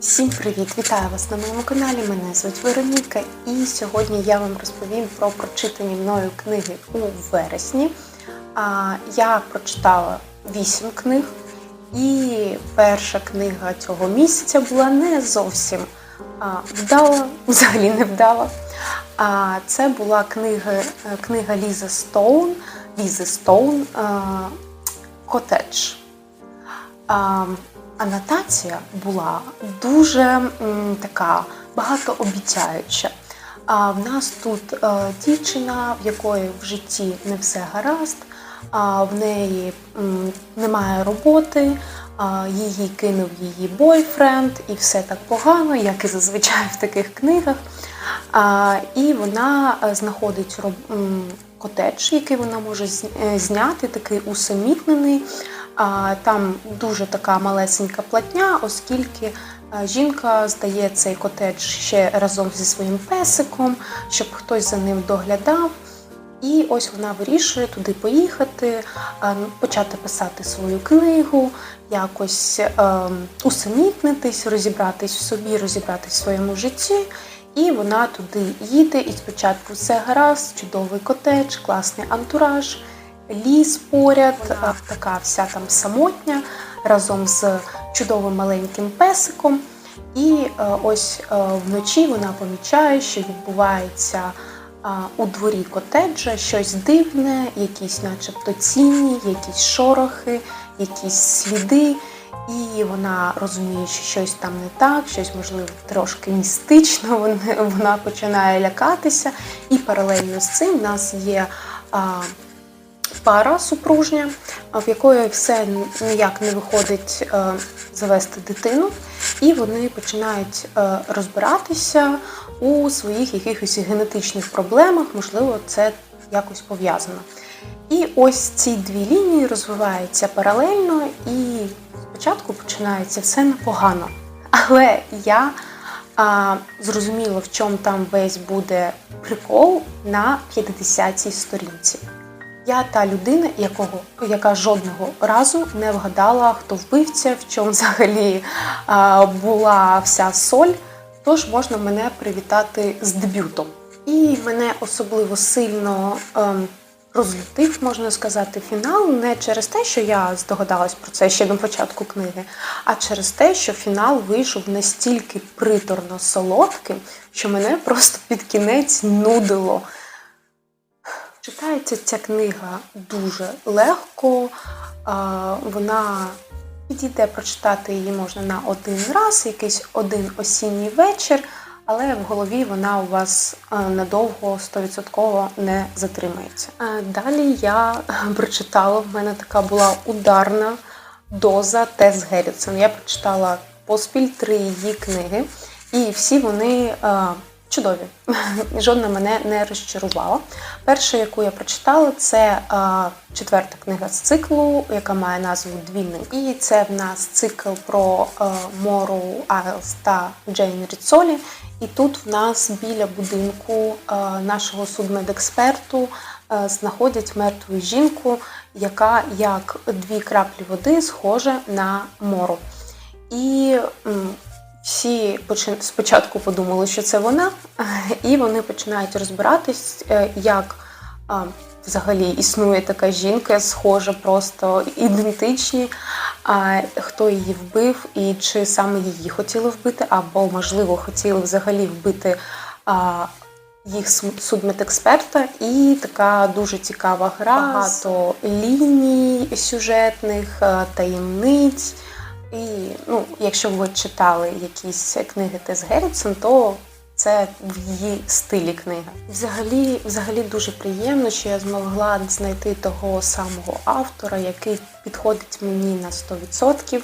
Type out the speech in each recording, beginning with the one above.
Всім привіт! Вітаю вас на моєму каналі. Мене звуть Вероніка, і сьогодні я вам розповім про прочитані мною книги у вересні. Я прочитала 8 книг, і перша книга цього місяця була не зовсім вдала, взагалі не вдала. Це була книга, книга Лізи Стоун, Лізи Стоун Котедж. А, анотація була дуже м, така багатообіцяюча. А в нас тут е, дівчина, в якої в житті не все гаразд, а в неї м, немає роботи, а, її кинув її бойфренд, і все так погано, як і зазвичай в таких книгах. А, і вона е, знаходить роб- котедж, який вона може е, зняти, такий усамітнений. Там дуже така малесенька платня, оскільки жінка здає цей котедж ще разом зі своїм песиком, щоб хтось за ним доглядав. І ось вона вирішує туди поїхати, ну, почати писати свою книгу, якось ем, розібратись в собі, розібратись в своєму житті. І вона туди їде, і спочатку все гаразд, чудовий котедж, класний антураж, ліс поряд, така вся там самотня, разом з чудовим маленьким песиком. І е, ось е, вночі вона помічає, що відбувається у дворі котеджа щось дивне, якісь, начебто, тіні, якісь шорохи, якісь сліди. І вона розуміє, що щось там не так, щось можливо трошки містично. Вона, починає лякатися. І паралельно з цим в нас є пара супружня, в якої все ніяк не виходить е, завести дитину, і вони починають е, розбиратися у своїх якихось генетичних проблемах, можливо, це якось пов'язано. І ось ці дві лінії розвиваються паралельно, і спочатку починається все непогано. Але я а, зрозуміла, в чому там весь буде прикол на 50-й сторінці. Я та людина, якого, яка жодного разу не вгадала, хто вбивця, в чому взагалі а, була вся соль. Тож можна мене привітати з дебютом. І мене особливо сильно ем, розлютив, можна сказати, фінал не через те, що я здогадалась про це ще до початку книги, а через те, що фінал вийшов настільки приторно солодким, що мене просто під кінець нудило. Читається ця книга дуже легко, вона підійде прочитати її можна на один раз, якийсь один осінній вечір, але в голові вона у вас надовго 100% не затримається. Далі я прочитала, в мене така була ударна доза Тес Геррітсон. Я прочитала поспіль три її книги, і всі вони чудові. Жодна мене не розчарувала. Перша, яку я прочитала, це четверта книга з циклу, яка має назву Двійник. І це в нас цикл про Мору Айлс та Джейн Ріцолі. І тут в нас біля будинку нашого судмедексперту знаходять мертву жінку, яка як дві краплі води схожа на мору. І спочатку подумали, що це вона, і вони починають розбиратись, е, як взагалі існує така жінка, схожа, просто ідентичні, хто її вбив, і чи саме її хотіли вбити, або, можливо, хотіли взагалі вбити їх су- судмедексперта. І така дуже цікава гра, багато ліній сюжетних, е, таємниць. І ну, якщо ви читали якісь книги Тес Геррітсон, то це в її стилі книга. Взагалі, взагалі дуже приємно, що я змогла знайти того самого автора, який підходить мені на 100%.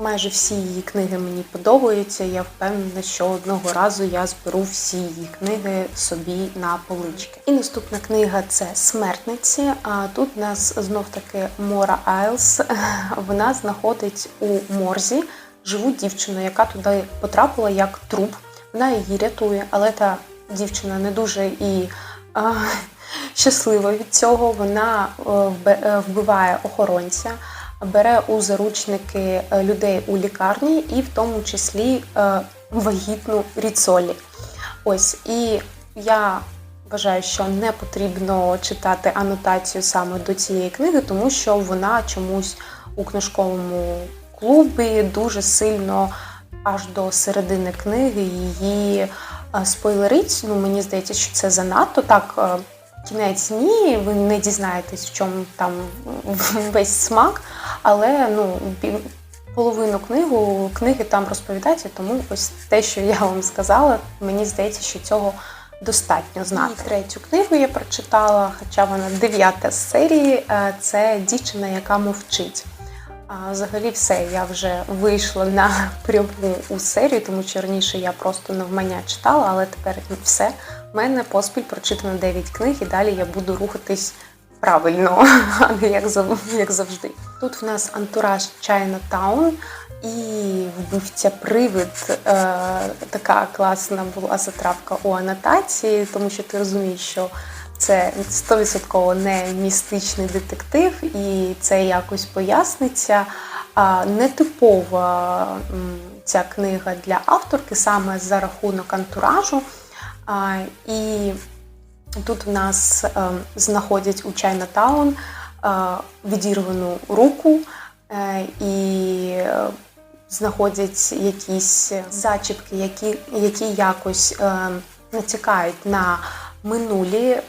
Майже всі її книги мені подобаються. Я впевнена, що одного разу я зберу всі її книги собі на полички. І наступна книга це Смертниці. А тут у нас знов таки Мора Айлс. Вона знаходить у морзі живу дівчину, яка туди потрапила як труп. Вона її рятує, але та дівчина не дуже і а, щаслива від цього. Вона е, е, вбиває охоронця. Бере у заручники е, людей у лікарні і в тому числі е, вагітну Ріцолі. Ось і я вважаю, що не потрібно читати анотацію саме до цієї книги, тому що вона чомусь у книжковому клубі дуже сильно аж до середини книги її е, спойлерить. Ну, мені здається, що це занадто так. Кінець ні, ви не дізнаєтесь, в чому там весь смак, але ну, половину книгу, книги там розповідається, тому ось те, що я вам сказала, мені здається, що цього достатньо знати. І третю книгу я прочитала, хоча вона дев'ята з серії, е, це дівчина, яка мовчить. А взагалі все, я вже вийшла на пряму у серію, тому що раніше я просто навмання читала, але тепер все. У мене поспіль прочитано 9 книг, і далі я буду рухатись правильно, а не як, зав- як завжди. Тут в нас антураж Chinatown і вбивця привид. Е, така класна була затравка у анотації, тому що ти розумієш, що це 100% не містичний детектив, і це якось поясниться. А, Нетипова ця книга для авторки саме за рахунок антуражу. І тут в нас е, знаходять у Чайнатаун е, відірвану руку е, і знаходять якісь зачіпки, які, які якось натякають на минулі,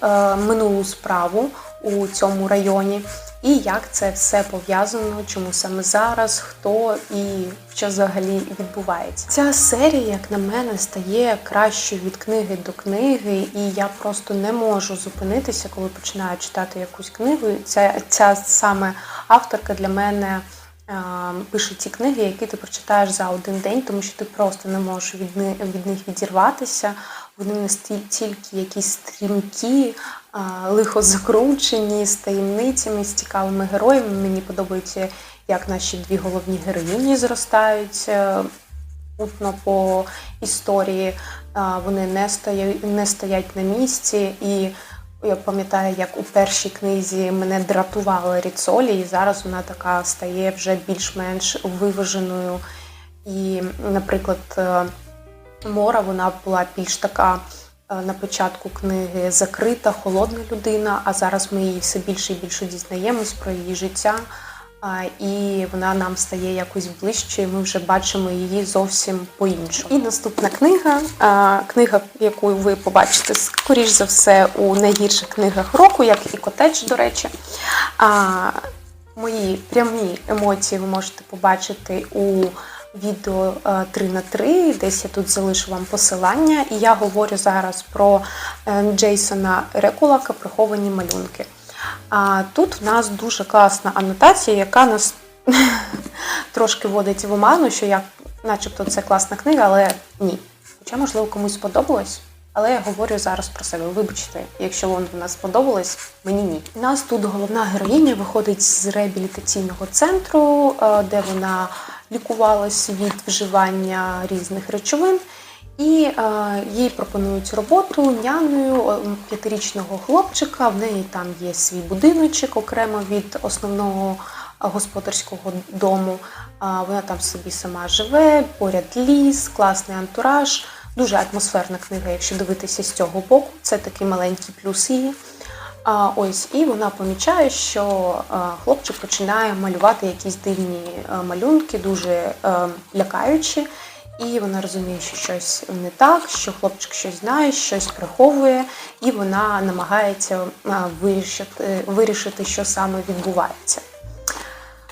минулу справу у цьому районі, і як це все пов'язано, чому саме зараз, хто і що взагалі відбувається. Ця серія, як на мене, стає кращою від книги до книги, і я просто не можу зупинитися, коли починаю читати якусь книгу. Ця, ця саме авторка для мене. е, Пише ті книги, які ти прочитаєш за один день, тому що ти просто не можеш від них, від них відірватися. Вони настільки якісь стрімкі, лихо закручені, з таємницями, з цікавими героями. Мені подобається, як наші дві головні героїні зростають е, путно по історії. Вони не стоять, не стоять на місці. І я пам'ятаю, як у першій книзі мене дратувала Ріцолі, і зараз вона така стає вже більш-менш виваженою. І, наприклад, е, Мора вона була більш така е, на початку книги закрита, холодна людина, а зараз ми її все більше і більше дізнаємось про її життя. І вона нам стає якось ближче, і ми вже бачимо її зовсім по-іншому. І наступна книга, книга, яку ви побачите, скоріш за все, у найгірших книгах року, як і котедж, до речі. Мої прямі емоції ви можете побачити у відео 3 на 3 десь я тут залишу вам посилання. І я говорю зараз про е, Джейсона Рекулака приховані малюнки. А тут в нас дуже класна анотація, яка нас трошки вводить в оману, що я, начебто, це класна книга, але ні. Хоча, можливо, комусь сподобалось. Але я говорю зараз про себе. Вибачте, якщо вам вона сподобалась, мені ні. У нас тут головна героїня виходить з реабілітаційного центру, е, де вона лікувалась від вживання різних речовин. І е, їй пропонують роботу няною п'ятирічного хлопчика. В неї там є свій будиночок окремо від основного е, господарського дому. Вона там собі сама живе, поряд ліс, класний антураж. Дуже атмосферна книга, якщо дивитися з цього боку. Це такий маленький плюс її. А, ось, і вона помічає, що хлопчик починає малювати якісь дивні малюнки, дуже лякаючі. І вона розуміє, що щось не так, що хлопчик щось знає, щось приховує, і вона намагається вирішити, вирішити, що саме відбувається.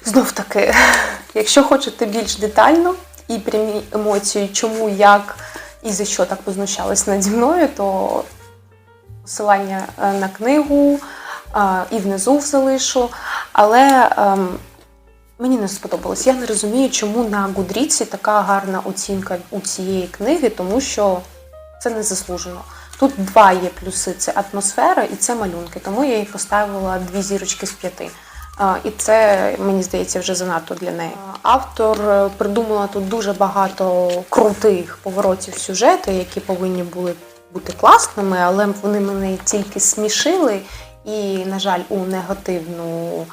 Знов таки, якщо хочете більш детально і прямі емоції, чому, як і за що так познущались наді мною, то посилання е, на книгу е, і внизу залишу. Але ем, мені не сподобалось. Я не розумію, чому на Гудріці така гарна оцінка у цієї книги, тому що це не заслужено. Тут два є плюси: це атмосфера і це малюнки. Тому я їй поставила дві зірочки з п'яти. І це, мені здається, вже занадто для неї. Автор е, придумала тут дуже багато крутих поворотів сюжету, які повинні були бути класними, але вони мене тільки смішили і, на жаль, у негативну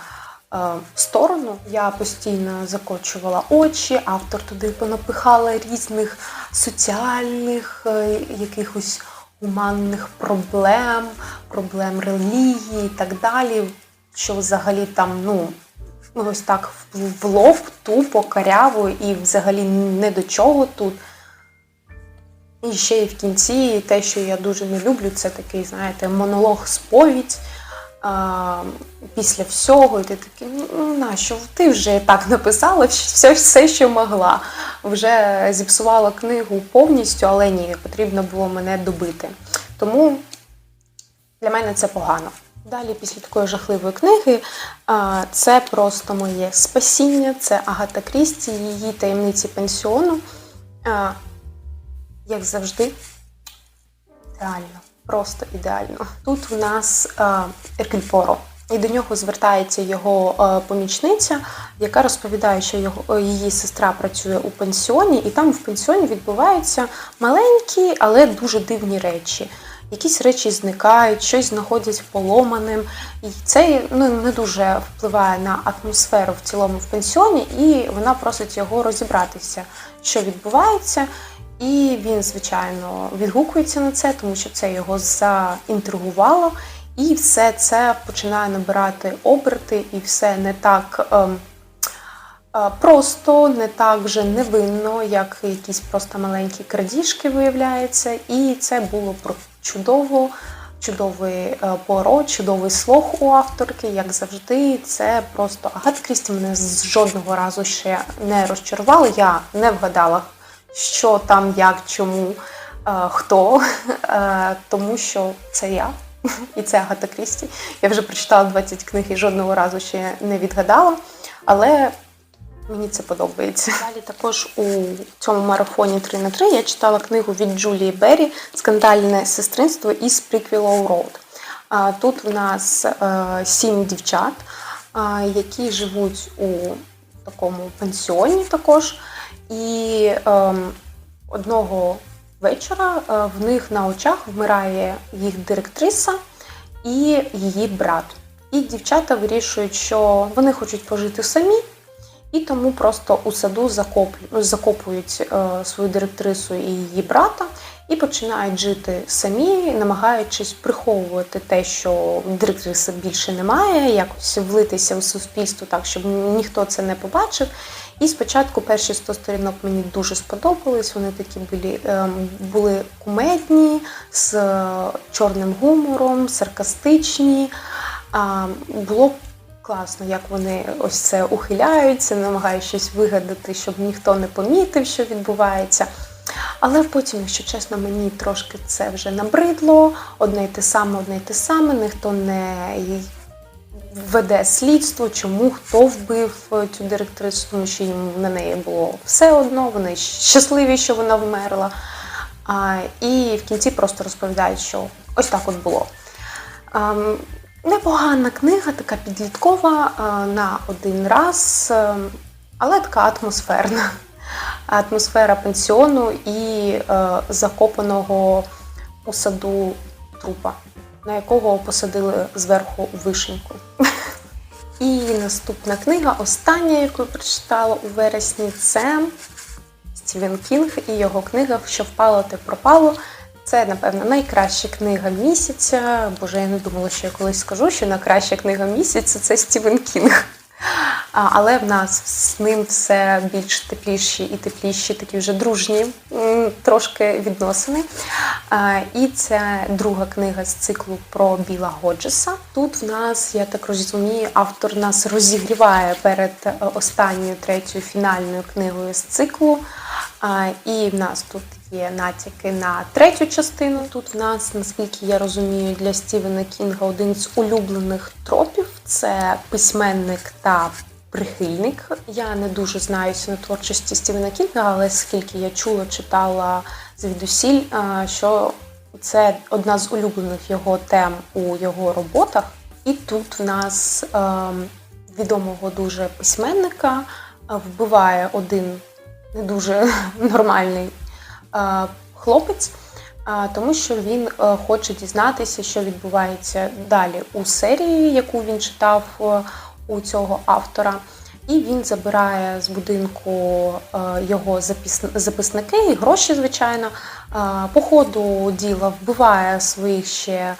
сторону. Я постійно закочувала очі, автор туди понапихала різних соціальних, е, якихось гуманних проблем, проблем релігії і так далі. Що взагалі там, ну, ось так в- в лоб, тупо, каряво і взагалі не до чого тут. І ще й в кінці те, що я дуже не люблю, це такий, знаєте, монолог сповідь. А, після всього, і ти такий, ну нащо? Ти вже так написала все, все, що могла. Вже зіпсувала книгу повністю, але ні, потрібно було мене добити. Тому для мене це погано. Далі, після такої жахливої книги, це просто моє спасіння, це Агата Крісті, її таємниці пенсіону. Як завжди, ідеально, просто ідеально. Тут в нас е, Поро, і до нього звертається його е, помічниця, яка розповідає, що його, е, її сестра працює у пенсіоні, і там в пенсіоні відбуваються маленькі, але дуже дивні речі. Якісь речі зникають, щось знаходять поломаним. І це ну, не дуже впливає на атмосферу в цілому в пенсіоні, і вона просить його розібратися, що відбувається. І він, звичайно, відгукується на це, тому що це його заінтригувало. І все це починає набирати оберти, і все не так ем, е, просто, не так вже невинно, як якісь просто маленькі крадіжки виявляється. І це було чудово, чудовий е, поро, чудовий слог у авторки, як завжди. Це просто Агата Крісті мене жодного разу ще не розчарувала. Я не вгадала, що там, як, чому, е, хто, е, тому що це я. І це Агата Крісті. Я вже прочитала 20 книг і жодного разу ще не відгадала, але мені це подобається. Далі також у цьому марафоні 3 на 3 я читала книгу від Джулії Беррі Скандальне сестринство із Приквілоу Роуд. Тут в нас е, сім дівчат, які живуть у такому пансіоні також. І ем, одного вечора е, в них на очах вмирає їх директриса і її брат. І дівчата вирішують, що вони хочуть пожити самі, і тому просто у саду закоплю- закопують е, свою директрису і її брата, і починають жити самі, намагаючись приховувати те, що директриси більше немає, якось влитися у суспільство так, щоб ніхто це не побачив. І спочатку перші 100 сторінок мені дуже сподобались. Вони такі були, ем, були кумедні, з е, чорним гумором, саркастичні. А, було класно, як вони ось це ухиляються, намагаються щось вигадати, щоб ніхто не помітив, що відбувається. Але потім, якщо чесно, мені трошки це вже набридло. Одне й те саме, одне й те саме, ніхто не веде слідство, чому хто вбив цю директрису, тому що їм на неї було все одно, вони щасливі, що вона вмерла. А, і в кінці просто розповідають, що ось так от було. Ем, непогана книга, така підліткова е, на один раз, е, але така атмосферна. Атмосфера пенсіону і е, закопаного у саду трупа, на якого посадили зверху вишеньку. І наступна книга, остання, яку я прочитала у вересні, це Стівен Кінг і його книга Що впало, те пропало. Це, напевно, найкраща книга місяця. Боже, я не думала, що я колись скажу, що найкраща книга місяця це Стівен Кінг. Але в нас з ним все більш тепліші і тепліші, такі вже дружні трошки відносини. І це друга книга з циклу про Біла Годжеса. Тут в нас, я так розумію, автор нас розігріває перед е, останньою третьою фінальною книгою з циклу. І в нас тут є натяки на третю частину. Тут в нас, наскільки я розумію, для Стівена Кінга один з улюблених тропів це письменник та прихильник. Я не дуже знаюся на творчості Стівена Кінга, але скільки я чула, читала звідусіль, що це одна з улюблених його тем у його роботах. І тут в нас ем, відомого дуже письменника е, вбиває один не дуже нормальний е, хлопець, е, тому що він хоче дізнатися, що відбувається далі у серії, яку він читав у цього автора. І він забирає з будинку е, його записники і гроші, звичайно. Е, По ходу діла вбиває своїх ще е,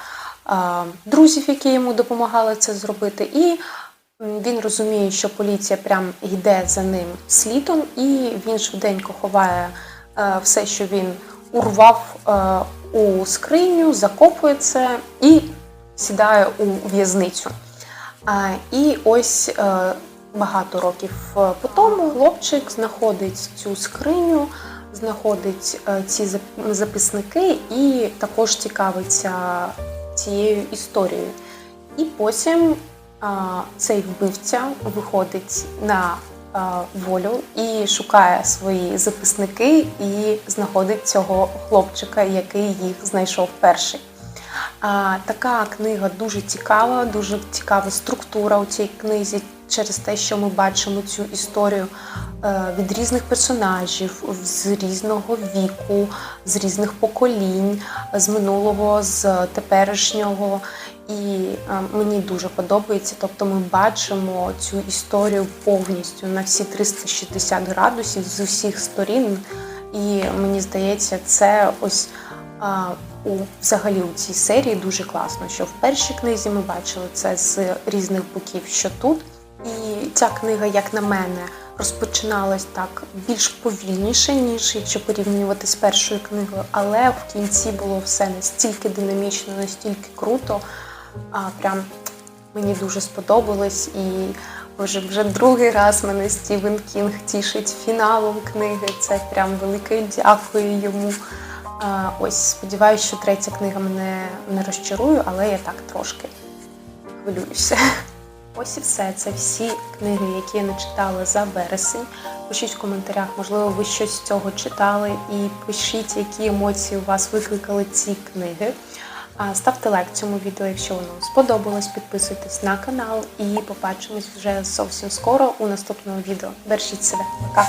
друзів, які йому допомагали це зробити. І він розуміє, що поліція прям йде за ним слідом, і він швиденько ховає все, що він урвав у скриню, закопує це і сідає у в'язницю. І ось е, багато років е, по тому хлопчик знаходить цю скриню, знаходить е, ці записники і також цікавиться цією історією. І потім цей вбивця виходить на волю і шукає свої записники і знаходить цього хлопчика, який їх знайшов перший. Така книга дуже цікава, дуже цікава структура у цій книзі через те, що ми бачимо цю історію е, від різних персонажів, з різного віку, з різних поколінь, з минулого, з теперішнього. І е, мені дуже подобається. Тобто ми бачимо цю історію повністю на всі 360 градусів з усіх сторін. І мені здається, це ось у взагалі у цій серії дуже класно, що в першій книзі ми бачили це з різних боків, що тут. І ця книга, як на мене, розпочиналась так більш повільніше, ніж якщо порівнювати з першою книгою, але в кінці було все настільки динамічно, настільки круто. А, прям мені дуже сподобалось і вже вже другий раз мене Стівен Кінг тішить фіналом книги. Це прям велике дякую йому. Ось сподіваюся, що третя книга мене не розчарує, але я так трошки хвилююся. Ось і все. Це всі книги, які я не читала за вересень. Пишіть в коментарях, можливо, ви щось з цього читали, і пишіть, які емоції у вас викликали ці книги. Ставте лайк цьому відео, якщо воно сподобалось. Підписуйтесь на канал і побачимось вже зовсім скоро у наступному відео. Бережіть себе. Пока!